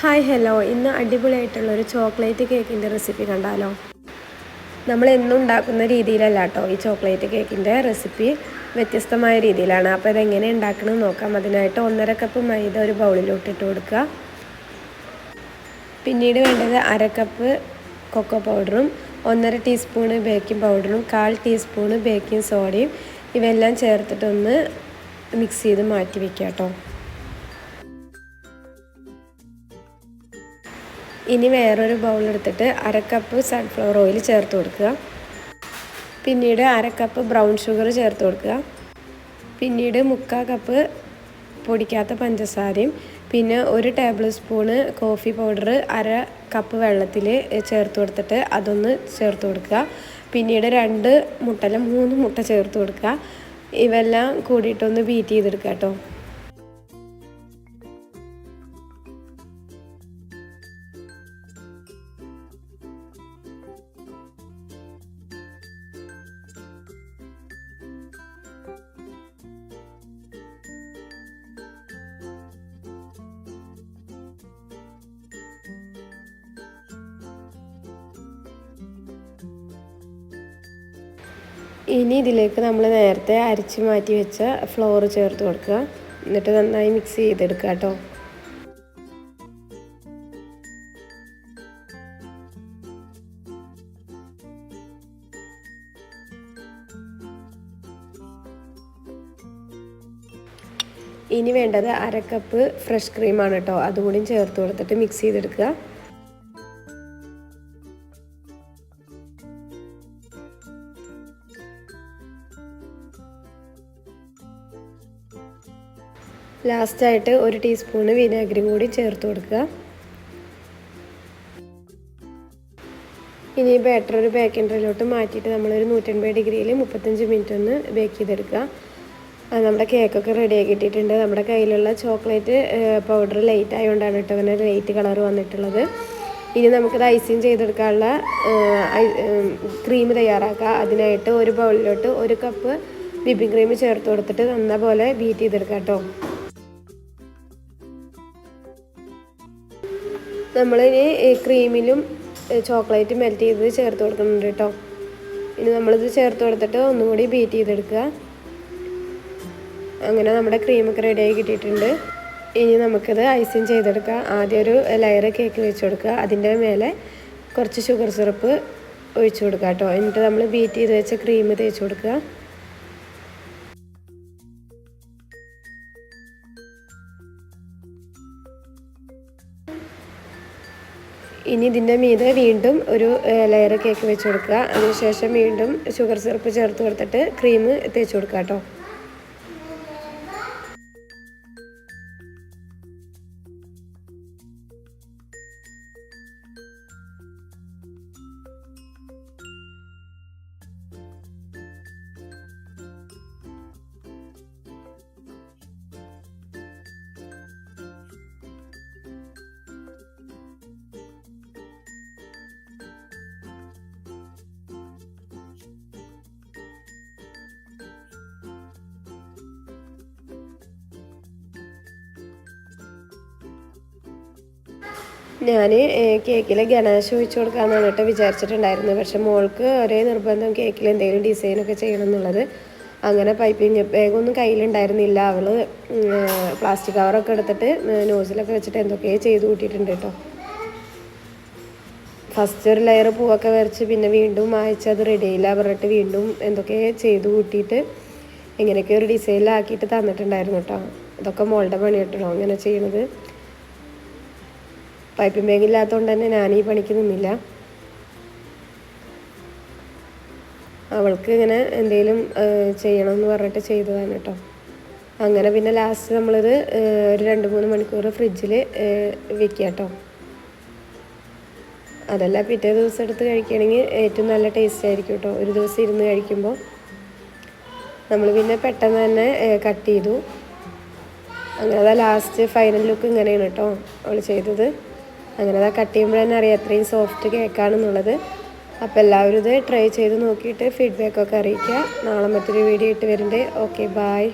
Hi hello. ഇന്ന് അടിപൊളിയായിട്ടുള്ള ഒരു ചോക്ലേറ്റ് കേക്കിന്റെ റെസിപ്പി കണ്ടാലോ? നമ്മൾ എന്നും ഉണ്ടാക്കുന്ന രീതിയിലല്ല കേട്ടോ ഈ ചോക്ലേറ്റ് കേക്കിന്റെ റെസിപ്പി വ്യത്യസ്തമായ രീതിയിലാണ്. അപ്പോൾ ഇതെങ്ങനെ ഉണ്ടാക്കണമെന്ന് നോക്കാം. അതിനായിട്ട് ഒന്നര കപ്പ് മൈദ ഒരു ബൗളിലോട്ട് ഇട്ട് കൊടുക്കുക. പിന്നീട് വേണ്ടത് അര കപ്പ് കൊക്കോ പൗഡറും ഒന്നര ടീസ്പൂണ് ബേക്കിംഗ് പൗഡറും കാൽ ടീസ്പൂണ് ബേക്കിംഗ് സോഡയും ഇവയെല്ലാം ചേർത്തിട്ടൊന്ന് മിക്സ് ചെയ്ത് മാറ്റി വയ്ക്കാം കേട്ടോ ഇനി വേറൊരു ബൗളെടുത്തിട്ട് അര കപ്പ് സൺഫ്ലവർ ഓയിൽ ചേർത്ത് കൊടുക്കുക. പിന്നീട് അര കപ്പ് ബ്രൗൺ ഷുഗർ ചേർത്ത് കൊടുക്കുക. പിന്നീട് മുക്കാൽ കപ്പ് പൊടിക്കാത്ത പഞ്ചസാരയും പിന്നെ ഒരു ടേബിൾ സ്പൂണ് കോഫി പൗഡർ അര കപ്പ് വെള്ളത്തിൽ ചേർത്ത് കൊടുത്തിട്ട് അതൊന്ന് ചേർത്ത് കൊടുക്കുക. പിന്നീട് രണ്ട് മുട്ടല മൂന്ന് മുട്ട ചേർത്ത് കൊടുക്കുക. ഇവെല്ലാം കൂടിയിട്ടൊന്ന് ബീറ്റ് ചെയ്തെടുക്കുക കേട്ടോ. ഇനി ഇതിലേക്ക് നമ്മൾ നേരത്തെ അരിച്ച് മാറ്റി വെച്ച ഫ്ലോർ ചേർത്ത് കൊടുക്കുക. എന്നിട്ട് നന്നായി മിക്സ് ചെയ്തെടുക്കുക കേട്ടോ. ഇനി വേണ്ടത് അര കപ്പ് ഫ്രഷ് ക്രീമാണ് കേട്ടോ. അതുകൂടി ചേർത്ത് കൊടുത്തിട്ട് മിക്സ് ചെയ്തെടുക്കുക. ലാസ്റ്റായിട്ട് ഒരു ടീസ്പൂണ് വിനാഗിരി കൂടി ചേർത്ത് കൊടുക്കുക. ഇനി ബാറ്റർ ഒരു ബേക്കിംഗ് ട്രേയിലോട്ട് മാറ്റിയിട്ട് നമ്മളൊരു നൂറ്റൻപത് ഡിഗ്രിയിൽ മുപ്പത്തഞ്ച് മിനിറ്റ് ഒന്ന് ബേക്ക് ചെയ്തെടുക്കുക. നമ്മുടെ കേക്കൊക്കെ റെഡി കിട്ടിയിട്ടുണ്ട്. നമ്മുടെ കയ്യിലുള്ള ചോക്ലേറ്റ് പൗഡർ ലൈറ്റ് ആയതുകൊണ്ടാണ് കേട്ടോ അങ്ങനെ ലൈറ്റ് കളർ വന്നിട്ടുള്ളത്. ഇനി നമുക്കത് ഐസിങ് ചെയ്തെടുക്കാനുള്ള ക്രീം തയ്യാറാക്കുക അതിനായിട്ട് ഒരു ബൗളിലോട്ട് ഒരു കപ്പ് വിപ്പിംഗ് ക്രീം ചേർത്ത് കൊടുത്തിട്ട് നന്ന പോലെ ബീറ്റ് ചെയ്തെടുക്കാം കേട്ടോ. നമ്മളിനി ക്രീമിലും ചോക്ലേറ്റ് മെൽറ്റ് ചെയ്ത് ചേർത്ത് കൊടുക്കുന്നുണ്ട് കേട്ടോ. ഇനി നമ്മളിത് ചേർത്ത് കൊടുത്തിട്ട് ഒന്നും കൂടി ബീറ്റ് ചെയ്തെടുക്കുക. അങ്ങനെ നമ്മുടെ ക്രീമൊക്കെ റെഡിയായി കിട്ടിയിട്ടുണ്ട്. ഇനി നമുക്കിത് ഐസിങ് ചെയ്തെടുക്കുക. ആദ്യം ഒരു ലെയർ കേക്ക് വെച്ച് കൊടുക്കുക. അതിന്റെ മേലെ കുറച്ച് ഷുഗർ സിറപ്പ് ഒഴിച്ചു കൊടുക്കുക കേട്ടോ. എന്നിട്ട് നമ്മൾ ബീറ്റ് ചെയ്ത് വെച്ച ക്രീം തേച്ച് കൊടുക്കുക. ഇനി ഇതിന്റെ മീതെ വീണ്ടും ഒരു ലെയർ കേക്ക് വെച്ച് കൊടുക്കുക. അതിനുശേഷം വീണ്ടും ഷുഗർ സിറപ്പ് ചേർത്ത് കൊടുത്തിട്ട് ക്രീം തേച്ച് കൊടുക്കുക കേട്ടോ. ഞാൻ കേക്കിൽ ഗണേശ ഒഴിച്ചു കൊടുക്കാമെന്നാണ് കേട്ടോ വിചാരിച്ചിട്ടുണ്ടായിരുന്നത്. പക്ഷെ മോൾക്ക് ഒരേ നിർബന്ധം കേക്കിൽ എന്തെങ്കിലും ഡിസൈനൊക്കെ ചെയ്യണം എന്നുള്ളത്. അങ്ങനെ പൈപ്പിങ് ബാഗൊന്നും കയ്യിലുണ്ടായിരുന്നില്ല. അവൾ പ്ലാസ്റ്റിക് കവറൊക്കെ എടുത്തിട്ട് നോസിലൊക്കെ വെച്ചിട്ട് എന്തൊക്കെയോ ചെയ്ത് കൂട്ടിയിട്ടുണ്ട് കേട്ടോ. ഫസ്റ്റ് ഒരു ലെയർ പൂവൊക്കെ വരച്ച് പിന്നെ വീണ്ടും വായിച്ച് അത് റെഡിയില്ല പറഞ്ഞിട്ട് വീണ്ടും എന്തൊക്കെയോ ചെയ്ത് കൂട്ടിയിട്ട് ഇങ്ങനെയൊക്കെ ഒരു ഡിസൈനിലാക്കിയിട്ട് തന്നിട്ടുണ്ടായിരുന്നു കേട്ടോ. ഇതൊക്കെ മോളുടെ പണി കേട്ടോ. അങ്ങനെ ചെയ്യണത്. പൈപ്പിംഗ് ബാഗ് ഇല്ലാത്തതുകൊണ്ട് തന്നെ ഞാൻ ഈ പണിക്ക് നിന്നില്ല. അവൾക്ക് ഇങ്ങനെ എന്തെങ്കിലും ചെയ്യണമെന്ന് പറഞ്ഞിട്ട് ചെയ്തതാണ് കേട്ടോ അങ്ങനെ പിന്നെ ലാസ്റ്റ് നമ്മളിത് ഒരു രണ്ട് മൂന്ന് മണിക്കൂർ ഫ്രിഡ്ജിൽ വെക്കുക കേട്ടോ അതല്ല പിറ്റേ ദിവസം എടുത്ത് കഴിക്കുകയാണെങ്കിൽ ഏറ്റവും നല്ല ടേസ്റ്റ് ആയിരിക്കും കേട്ടോ ഒരു ദിവസം ഇരുന്ന് കഴിക്കുമ്പോൾ നമ്മൾ പിന്നെ പെട്ടെന്ന് തന്നെ കട്ട് ചെയ്തു. അങ്ങനെ അതാ ലാസ്റ്റ് ഫൈനൽ ലുക്ക് ഇങ്ങനെയാണ് കേട്ടോ അവൾ ചെയ്തത്. അങ്ങനെ അതാ കട്ട് ചെയ്യുമ്പോൾ തന്നെ അറിയാം അത്രയും സോഫ്റ്റ് കേക്കാണെന്നുള്ളത്. അപ്പോൾ എല്ലാവരും ഇത് ട്രൈ ചെയ്ത് നോക്കിയിട്ട് ഫീഡ്ബാക്കൊക്കെ അറിയിക്കുക. നാളെ മറ്റൊരു വീഡിയോ ഇട്ട് വരുന്നുണ്ട്. Okay bye